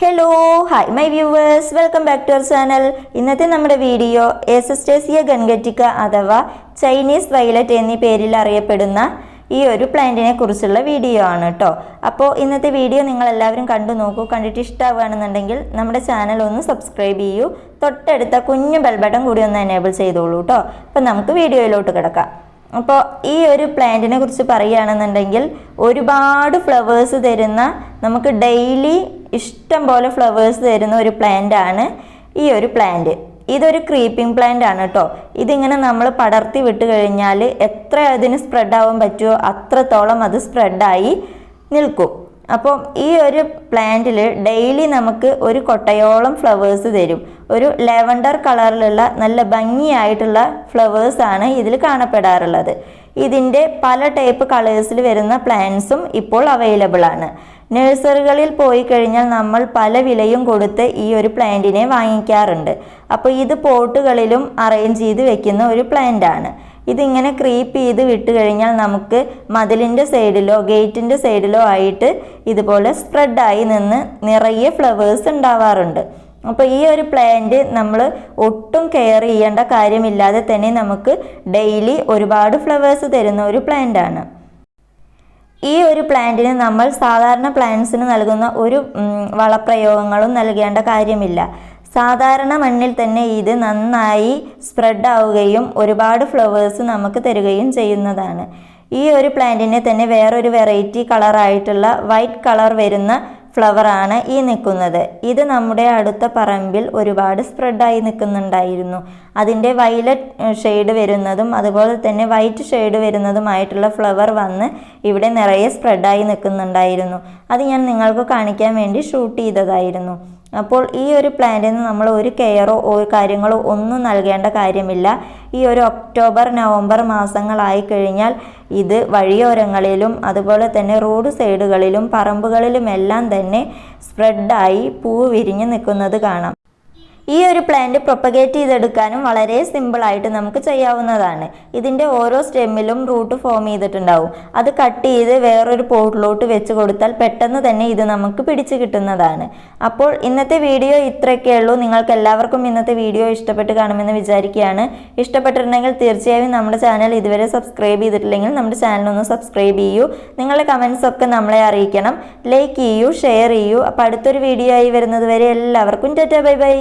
Hello hi my viewers welcome back to our channel ഇന്നത്തെ നമ്മുടെ video എസസ്റ്റേസിയ ഗൺഗറ്റിക്ക അഥവാ Chinese violet എന്നീ പേരിൽ അറിയപ്പെടുന്ന ഈ ഒരു പ്ലാന്റിനെ കുറിച്ചുള്ള വീഡിയോ ആണ് കേട്ടോ അപ്പോൾ ഇന്നത്തെ വീഡിയോ നിങ്ങൾ എല്ലാവരും കണ്ടു നോക്കൂ കണ്ടിട്ട് ഇഷ്ടമാവുകയാണെന്നുണ്ടെങ്കിൽ നമ്മുടെ ചാനൽ ഒന്ന് സബ്സ്ക്രൈബ് ചെയ്യൂ. തൊട്ടടുത്ത കുഞ്ഞു ബെൽ ബട്ടൺ കൂടി ഒന്ന് എനേബിൾ ചെയ്തോളൂ കേട്ടോ അപ്പോൾ നമുക്ക് വീഡിയോയിലോട്ട് കിടക്കാം. അപ്പോൾ ഈ ഒരു പ്ലാന്റിനെ കുറിച്ച് പറയുകയാണെന്നുണ്ടെങ്കിൽ ഒരുപാട് ഫ്ലവേഴ്സ് തരുന്ന നമുക്ക് ഡെയിലി ഇഷ്ടം പോലെ ഫ്ലവേഴ്സ് തരുന്ന ഒരു പ്ലാന്റ് ആണ് ഈ ഒരു പ്ലാന്റ് ഇതൊരു ക്രീപ്പിംഗ് പ്ലാന്റ് ആണ് കേട്ടോ ഇതിങ്ങനെ നമ്മൾ പടർത്തി വിട്ട് കഴിഞ്ഞാൽ എത്ര അതിന് സ്പ്രെഡ് ആവാൻ പറ്റുമോ അത്രത്തോളം അത് സ്പ്രെഡായി നിൽക്കും. അപ്പോൾ ഈ ഒരു പ്ലാന്റിൽ ഡെയിലി നമുക്ക് ഒരു കൊട്ടയോളം ഫ്ലവേഴ്സ് തരും. ഒരു ലെവൻഡർ കളറിലുള്ള നല്ല ഭംഗിയായിട്ടുള്ള ഫ്ലവേഴ്സാണ് ഇതിൽ കാണപ്പെടാറുള്ളത്. ഇതിന്റെ പല ടൈപ്പ് കളേഴ്സിൽ വരുന്ന പ്ലാന്റ്സും ഇപ്പോൾ അവൈലബിൾ ആണ്. നഴ്സറികളിൽ പോയി കഴിഞ്ഞാൽ നമ്മൾ പല വിലയും കൊടുത്ത് ഈ ഒരു പ്ലാന്റിനെ വാങ്ങിക്കാറുണ്ട്. അപ്പോൾ ഇത് പോട്ടുകളിലും അറേഞ്ച് ചെയ്ത് വെക്കുന്ന ഒരു പ്ലാന്റ് ആണ് ഇതിങ്ങനെ ക്രീപ്പ് ചെയ്ത് വിട്ട് കഴിഞ്ഞാൽ നമുക്ക് മതിലിന്റെ സൈഡിലോ ഗേറ്റിന്റെ സൈഡിലോ ആയിട്ട് ഇതുപോലെ സ്പ്രെഡായി നിന്ന് നിറയെ ഫ്ലവേഴ്സ് ഉണ്ടാവാറുണ്ട്. അപ്പോൾ ഈ ഒരു പ്ലാന്റ് നമ്മൾ ഒട്ടും കെയർ ചെയ്യേണ്ട കാര്യമില്ലാതെ തന്നെ നമുക്ക് ഡെയിലി ഒരുപാട് ഫ്ലവേഴ്സ് തരുന്ന ഒരു പ്ലാന്റാണ് ഈ ഒരു പ്ലാന്റിന് നമ്മൾ സാധാരണ പ്ലാന്റ്സിന് നൽകുന്ന ഒരു വളപ്രയോഗങ്ങളും നൽകേണ്ട കാര്യമില്ല. സാധാരണ മണ്ണിൽ തന്നെ ഇത് നന്നായി സ്പ്രെഡ് ആവുകയും ഒരുപാട് ഫ്ലവേഴ്സ് നമുക്ക് തരുകയും ചെയ്യുന്നതാണ്. ഈ ഒരു പ്ലാന്റിനെ തന്നെ വേറൊരു വെറൈറ്റി കളറായിട്ടുള്ള വൈറ്റ് കളർ വരുന്ന ഫ്ലവറാണ് ഈ നിൽക്കുന്നത്. ഇത് നമ്മുടെ അടുത്ത പറമ്പിൽ ഒരുപാട് സ്പ്രെഡായി നിൽക്കുന്നുണ്ടായിരുന്നു. അതിന്റെ വയലറ്റ് ഷെയ്ഡ് വരുന്നതും അതുപോലെ തന്നെ വൈറ്റ് ഷെയ്ഡ് വരുന്നതുമായിട്ടുള്ള ഫ്ലവർ വന്ന് ഇവിടെ നിറയെ സ്പ്രെഡായി നിൽക്കുന്നുണ്ടായിരുന്നു. അത് ഞാൻ നിങ്ങൾക്ക് കാണിക്കാൻ വേണ്ടി ഷൂട്ട് ചെയ്തതായിരുന്നു. അപ്പോൾ ഈ ഒരു പ്ലാന്റിന് നമ്മൾ ഒരു കെയറോ ഒരു കാര്യങ്ങളോ ഒന്നും നൽകേണ്ട കാര്യമില്ല. ഈ ഒരു ഒക്ടോബർ നവംബർ മാസങ്ങളായി കഴിഞ്ഞാൽ ഇത് വഴിയോരങ്ങളിലും അതുപോലെ തന്നെ റോഡ് സൈഡുകളിലും പറമ്പുകളിലുമെല്ലാം തന്നെ സ്പ്രെഡായി പൂ വിരിഞ്ഞ് നിൽക്കുന്നത് കാണാം. ഈ ഒരു പ്ലാന്റ് പ്രൊപ്പഗേറ്റ് ചെയ്തെടുക്കാനും വളരെ സിമ്പിളായിട്ട് നമുക്ക് ചെയ്യാവുന്നതാണ്. ഇതിന്റെ ഓരോ സ്റ്റെമ്മിലും റൂട്ട് ഫോം ചെയ്തിട്ടുണ്ടാവും. അത് കട്ട് ചെയ്ത് വേറൊരു പോട്ടിലോട്ട് വെച്ച് കൊടുത്താൽ പെട്ടെന്ന് തന്നെ ഇത് നമുക്ക് പിടിച്ചു കിട്ടുന്നതാണ്. അപ്പോൾ ഇന്നത്തെ വീഡിയോ ഇത്രയൊക്കെ ഉള്ളൂ. നിങ്ങൾക്ക് എല്ലാവർക്കും ഇന്നത്തെ വീഡിയോ ഇഷ്ടപ്പെട്ട് കാണുമെന്ന് വിചാരിക്കുകയാണ്. ഇഷ്ടപ്പെട്ടിട്ടുണ്ടെങ്കിൽ തീർച്ചയായും നമ്മുടെ ചാനൽ ഇതുവരെ സബ്സ്ക്രൈബ് ചെയ്തിട്ടില്ലെങ്കിൽ നമ്മുടെ ചാനൽ ഒന്ന് സബ്സ്ക്രൈബ് ചെയ്യൂ. നിങ്ങളുടെ കമൻസ് ഒക്കെ നമ്മളെ അറിയിക്കണം. ലൈക്ക് ചെയ്യൂ ഷെയർ ചെയ്യൂ. അപ്പോൾ അടുത്തൊരു വീഡിയോ ആയി വരുന്നത് വരെ എല്ലാവർക്കും ടാറ്റാ ബൈ ബൈ.